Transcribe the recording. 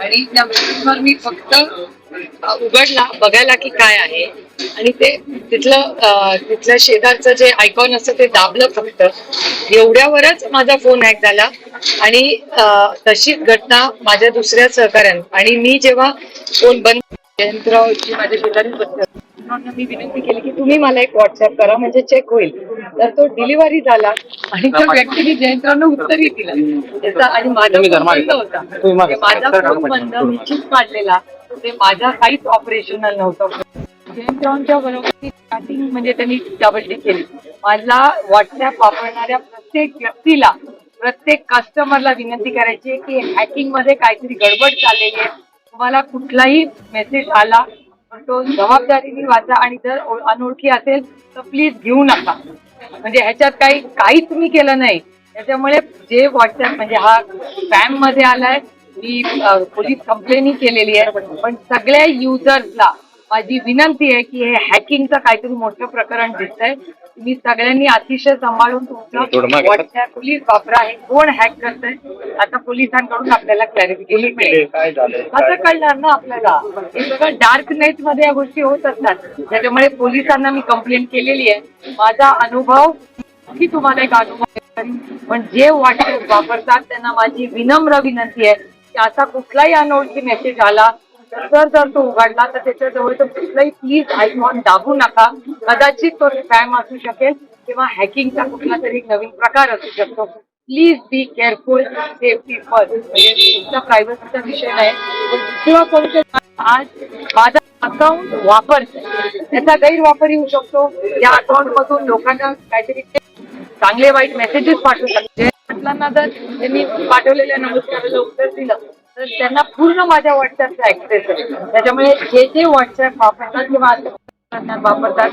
आणि त्या मेसेजवर मी फक्त उघडला बघायला की काय आहे. आणि ते तिथलं तिथल्या तिथलं शेजारचं जे आयकॉन असतं ते दाबलं फक्त. एवढ्यावरच माझा फोन हॅक झाला. आणि तशीच घटना माझ्या दुसऱ्या सहकाऱ्यां आणि मी जेव्हा फोन बंद जयंतरावची माझ्या शेजारी मी विनंती केली की तुम्ही मला एक व्हॉट्सअप करा म्हणजे चेक होईल. तर तो डिलिव्हरी झाला आणि त्या व्यक्तीने जयंतरावनं उत्तरही दिलं. त्याचा आणि माझा. बंद होता. माझा फोन बंद. मी चीप काढलेला ते माझा काहीच ऑपरेशनल नव्हतं. जयंतरावांच्या बरोबर चॅटिंग म्हणजे त्यांनी डबल केली. मला व्हॉट्सअप वापरणाऱ्या प्रत्येक व्यक्तीला प्रत्येक कस्टमरला विनंती करायची की हॅकिंगमध्ये काहीतरी गडबड चाललेली आहे. तुम्हाला कुठलाही मेसेज आला तर तो जबाबदारीने वाचा आणि जर अनोळखी असेल तर प्लीज घेऊ नका. म्हणजे ह्याच्यात काही काहीच मी केलं नाही. त्याच्यामुळे जे व्हॉट्सअप म्हणजे हा स्पॅममध्ये आलाय मी पोलीस कंप्लेनही केलेली आहे. पण सगळ्या युजर्सला माझी विनंती आहे की हे हॅकिंगचं काहीतरी मोठं प्रकरण दिसतंय. मी सगळ्यांनी अतिशय सांभाळून तुमचं. व्हॉट्सअप पोलीस वापरा हे कोण हॅक करतंय? आता पोलिसांकडून आपल्याला क्लॅरिफिकेशन मिळेल. काय झालं असं कळणार ना आपल्याला? हे सगळं डार्क नेटमध्ये या गोष्टी होत असतात. त्याच्यामुळे पोलिसांना मी कंप्लेंट केलेली आहे. माझा अनुभव की तुम्हाला एक अनुभव. पण जे व्हॉट्सअप वापरतात त्यांना माझी विनम्र विनंती आहे की असा कुठलाही अनोळखी मेसेज आला तर जर तो उघडला तर त्याच्याजवळ तो कुठलाही प्लीज आयकॉन दाबू नका. कदाचित तो स्पॅम असू शकेल किंवा हॅकिंगचा कुठला तरी नवीन प्रकार असू शकतो. Please be careful safety first म्हणजे तुमचा प्रायव्हसीचा विषय नाही. किंवा दुसरा कोणते आज माझा अकाउंट वापर त्याचा गैरवापर येऊ शकतो. या अकाउंट मधून लोकांना काहीतरी चांगले वाईट मेसेजेस पाठवू शकतो. म्हटलांना जर त्यांनी पाठवलेल्या नमस्काराला उत्तर दिलं. तर त्यांना पूर्ण माझ्या व्हॉट्सअपचा ऍक्सेस आहे. त्याच्यामुळे जे जे व्हॉट्सअप वापरतात किंवा वापरतात